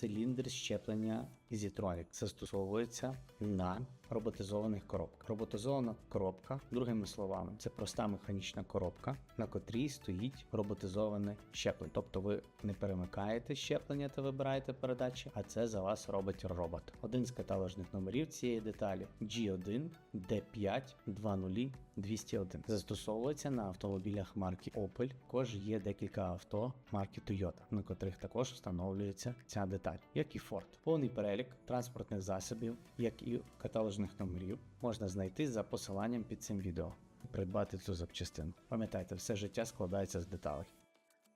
Циліндр щеплення Easytronic застосовується на роботизованих коробках. Роботизована коробка, другими словами, це проста механічна коробка, на котрій стоїть роботизоване щеплення. Тобто ви не перемикаєте щеплення та вибираєте передачі, а це за вас робить робот. Один з каталожних номерів цієї деталі G1 D5 20 201. Застосовується на автомобілях марки Opel. Також є декілька авто марки Toyota, на котрих також встановлюється ця деталь, як і Ford. Повний перелік транспортних засобів, як і каталожних номерів, можна знайти за посиланням під цим відео і придбати цю запчастину. Пам'ятайте, все життя складається з деталей.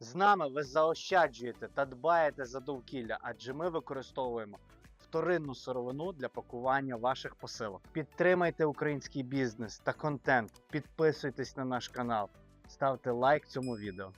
З нами ви заощаджуєте та дбаєте за довкілля, адже ми використовуємо вторинну сировину для пакування ваших посилок. Підтримайте український бізнес та контент, підписуйтесь на наш канал, ставте лайк цьому відео.